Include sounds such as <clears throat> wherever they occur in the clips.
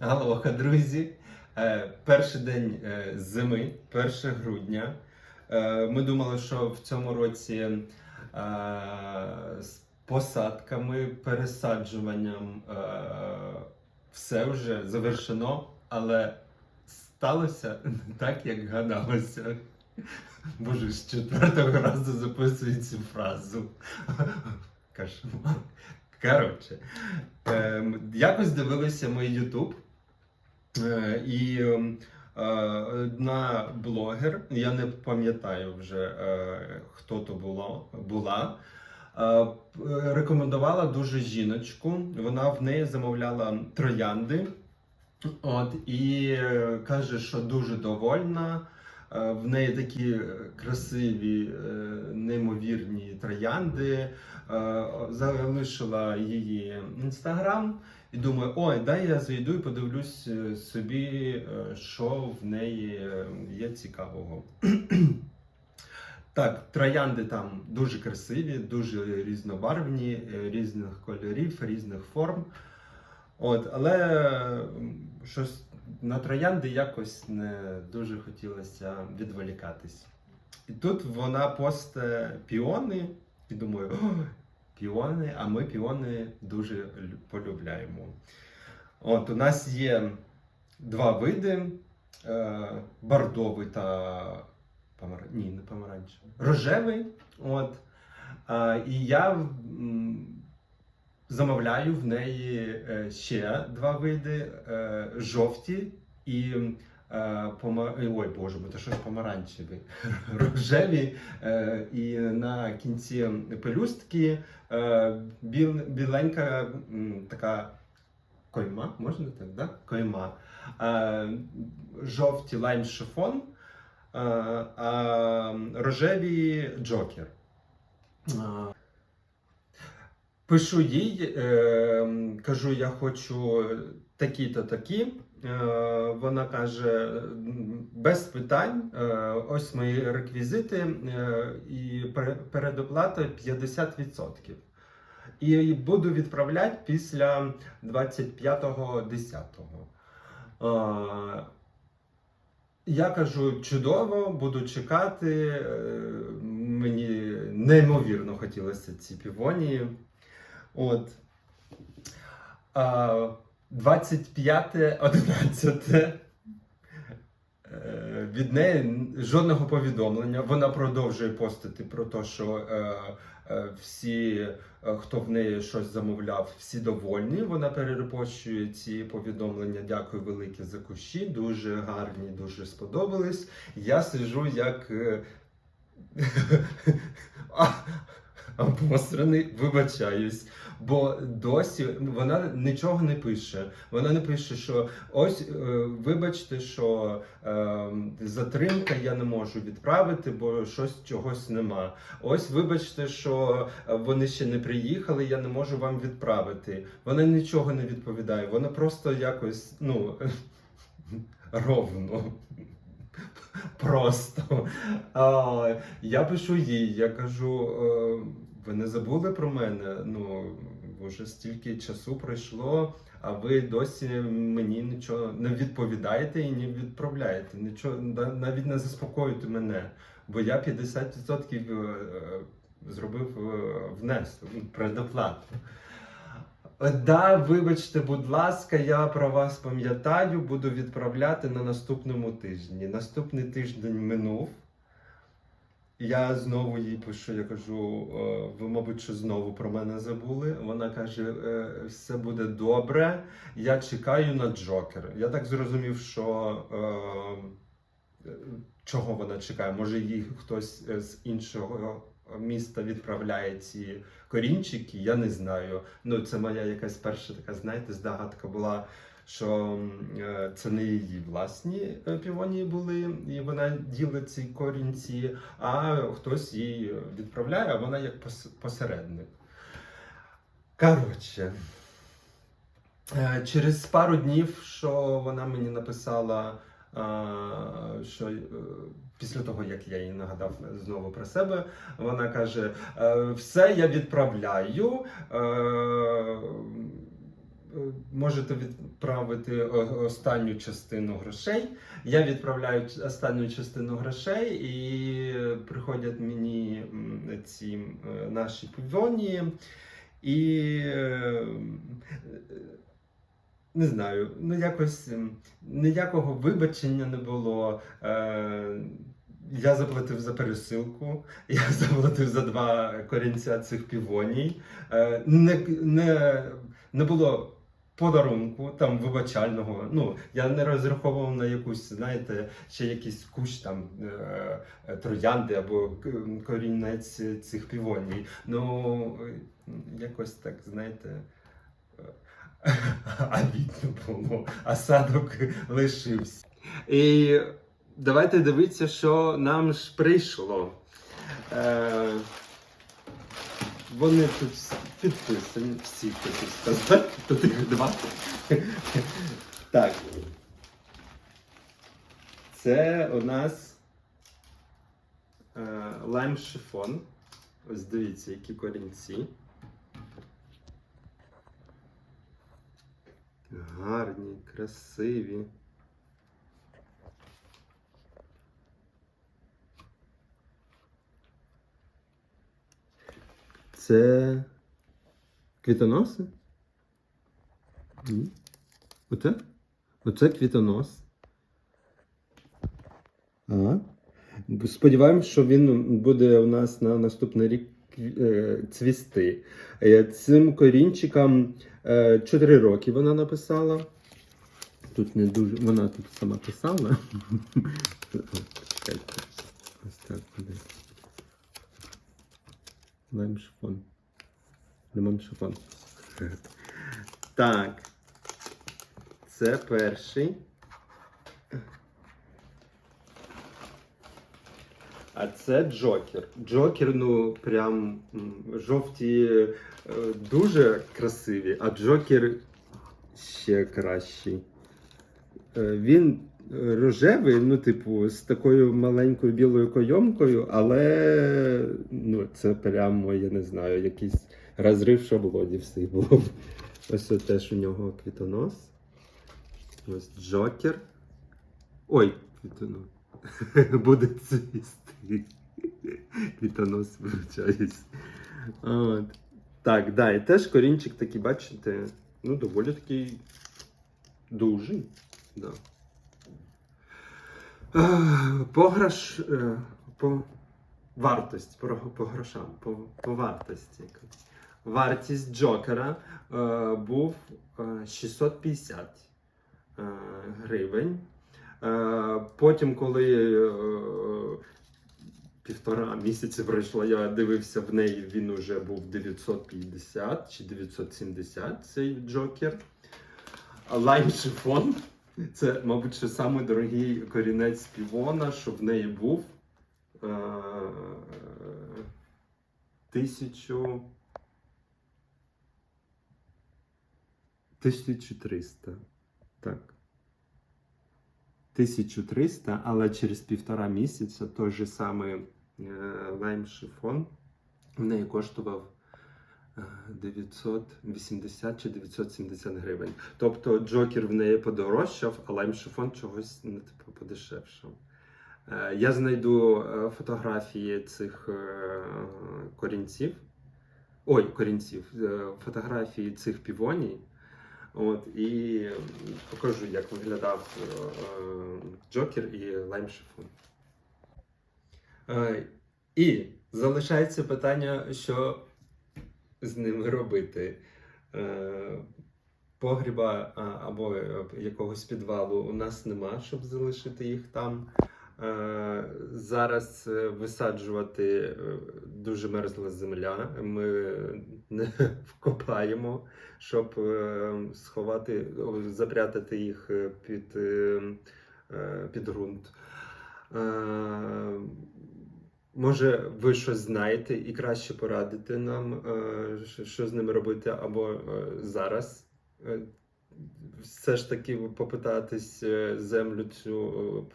Алоха, друзі. Е, Перший день е, зими, 1 грудня. Е, Ми думали, що в цьому році е, з посадками, пересаджуванням е, все вже завершено, але сталося не так, як гадалося. Боже, з четвертого разу записую цю фразу. Кошмар. Коротше, ем, якось дивилися мій YouTube. Е, І ем, е, одна блогер, я не пам'ятаю вже е, хто то було, була, рекомендувала дуже жіночку. Вона в неї замовляла троянди. От, і каже, що дуже довольна. В неї такі красиві, неймовірні троянди. Залишила її інстаграм. І думаю, ой, дай я зайду і подивлюсь е, собі, е, що в неї е, є цікавого. <clears throat> Так, троянди там дуже красиві, дуже різнобарвні, різних кольорів, різних форм. От, але щось на троянди якось не дуже хотілося відволікатись. І тут вона посте піони, і думаю, «О, піони, а ми піони дуже полюбляємо. От у нас є два види: е, бордовий та помар... Ні, не помаранчевий. Рожевий. От. І я замовляю в неї е, ще два види: е, жовті і. Е, Ой, боже, бо це що ж помаранчеві, <laughs> рожеві, е, і на кінці пелюстки е, біл, біленька така койма, можна так, да? Койма. Жовті лайм шифон, а рожеві джокер. Пишу їй, кажу, я хочу такі-то такі. Е, вона каже: без питань, е, ось мої реквізити е, і передоплата 50%. І буду відправляти після 25.10. Е, я кажу, чудово, буду чекати. Мені неймовірно хотілося ці півонії. От. А, 25.11. Е, Від неї жодного повідомлення. Вона продовжує постити про те, що е, е, всі, хто в неї щось замовляв, всі довольні. Вона перерепощує ці повідомлення. Дякую велике за кущі. Дуже гарні, дуже сподобались. Я сижу як. <laughs> Обосраний, вибачаюсь, бо досі вона нічого не пише. Вона не пише, що ось е, вибачте, що е, затримка я не можу відправити, бо щось чогось нема. Ось вибачте, що е, вони ще не приїхали, я не можу вам відправити. Вона нічого не відповідає. Вона просто якось ну <laughs> ровно. Просто. А, я пишу їй, я кажу, е, ви не забули про мене? Ну, вже стільки часу пройшло, а ви досі мені нічого не відповідаєте і не відправляєте. Нічого, навіть не заспокоюєте мене. Бо я 50% е, е, зробив е, внесок, ну, предоплату. Да, вибачте, будь ласка, я про вас пам'ятаю, буду відправляти на наступному тижні. Наступний тиждень минув. Я знову їй пишу, я кажу, «Е, ви, мабуть, що знову про мене забули. Вона каже, «Е, все буде добре. Я чекаю на Джокер. Я так зрозумів, що е, чого вона чекає? Може, їй хтось е, з іншого міста відправляє ці корінчики, я не знаю. Ну, це моя якась перша така, знаєте, здогадка була, що е, це не її власні е, півонії були, і вона ділить ці корінці, а хтось їй відправляє, а вона як посередник. Коротше. е, Через пару днів, що вона мені написала, що після того, як я їй нагадав знову про себе, вона каже: «Е, все, я відправляю. Е, можете відправити останню частину грошей. Я відправляю останню частину грошей, і приходять мені ці е, наші півоні. І е, не знаю, ну якось ніякого вибачення не було. Е, я заплатив за пересилку, <laughs> я заплатив за два корінця цих півоній. Е, не, не, не було подарунку там вибачального. Ну, я не розраховував на якусь, знаєте, ще якийсь кущ там е, е, троянди або корінець цих півоній. Ну, якось так, знаєте. е, <laughs> Обідно було, а садок лишився. І давайте дивитися, що нам ж прийшло. Е, вони тут підписані, всі хотів сказати, тут їх два. Так. Це у нас е, лайм шифон. Ось дивіться, які корінці. Гарні, красиві. Це квітоноси? Оце? Оце квітонос. Ага. Сподіваємось, що він буде у нас на наступний рік е, цвісти. Е, Цим корінчикам 4 роки вона написала. Тут не дуже. Вона тут сама писала. <laughs> Ось так буде. Лайм шифон. Лимон шифон. Так. Це перший. А це Джокер. Джокер, ну, прям жовті е, дуже красиві, а Джокер ще кращий. Е, Він е, рожевий, ну, типу, з такою маленькою білою койомкою, але ну, це прямо, я не знаю, якийсь розрив шаблонів всіх було. <laughs> Ось от теж у нього квітонос. Ось Джокер. Ой, квітонос. <laughs> Буде цвісти. <laughs> Квітонос вивчаюсь. От. Так, да, і теж корінчик такий, бачите, ну, доволі такий дужий. Да. Е, По е, по вартості, по, по грошам, по, по вартості. Вартість Джокера е, був е, 650 е, гривень. Е, Потім, коли е, півтора місяці пройшло, я дивився в неї, він уже був 950 чи 970 цей Джокер. Лайм шифон. Це, мабуть, що самий корінець півона, що в неї був. Е, Тисячу. 1300. Так. 1300, але через півтора місяця той же самий е, лайм шифон в неї коштував 980 чи 970 гривень. Тобто Джокер в неї подорожчав, а лайм шифон чогось ну, типу, подешевшав. Е, Я знайду е, фотографії цих е, корінців. Ой, корінців, фотографії цих півоній. От, і покажу, як виглядав Джокер і Лайм Шифон. Е, і залишається питання, що з ними робити. Е, Погріба або е, якогось підвалу у нас нема, щоб залишити їх там. Е, Зараз висаджувати дуже мерзла земля. Ми не <laughs> вкопаємо, щоб сховати, запрятати їх під, під ґрунт. Може, ви щось знаєте і краще порадите нам, е, що- з ними робити, або е, зараз е, все ж таки попитатись землю цю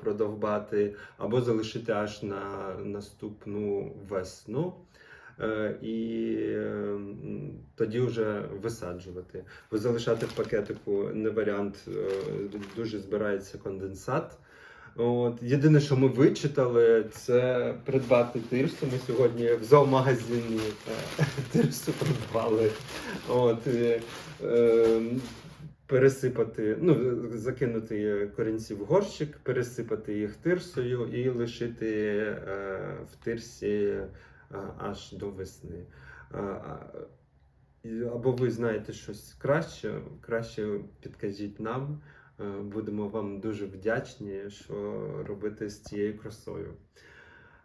продовбати, або залишити аж на наступну весну. і е, тоді вже висаджувати. Бо залишати в пакетику не варіант, дуже збирається конденсат. От. Єдине, що ми вичитали, це придбати тирсу. Ми сьогодні в зоомагазині е, <laughs> тирсу придбали. От, е, е, пересипати, ну, закинути корінці в горщик, пересипати їх тирсою і лишити е, в тирсі е, аж до весни. А, Або ви знаєте щось краще, краще підкажіть нам. Е, Будемо вам дуже вдячні, що робити з цією красою.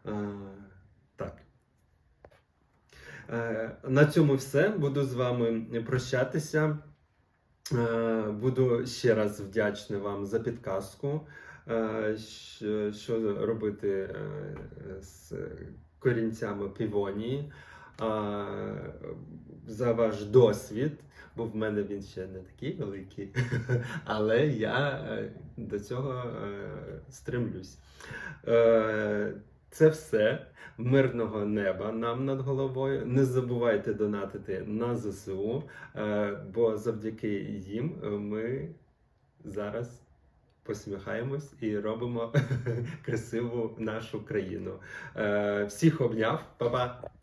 Е, Так. Е, На цьому все. Буду з вами прощатися. Буду ще раз вдячний вам за підказку, що- робити з корінцями півонії, за ваш досвід, бо в мене він ще не такий великий, <laughs> але я е, до цього е, стремлюсь. Е, Це все. Мирного неба нам над головою. Не забувайте донатити на ЗСУ, бо завдяки їм ми зараз посміхаємось і робимо <laughs> красиву нашу країну. Всіх обняв, Па-па!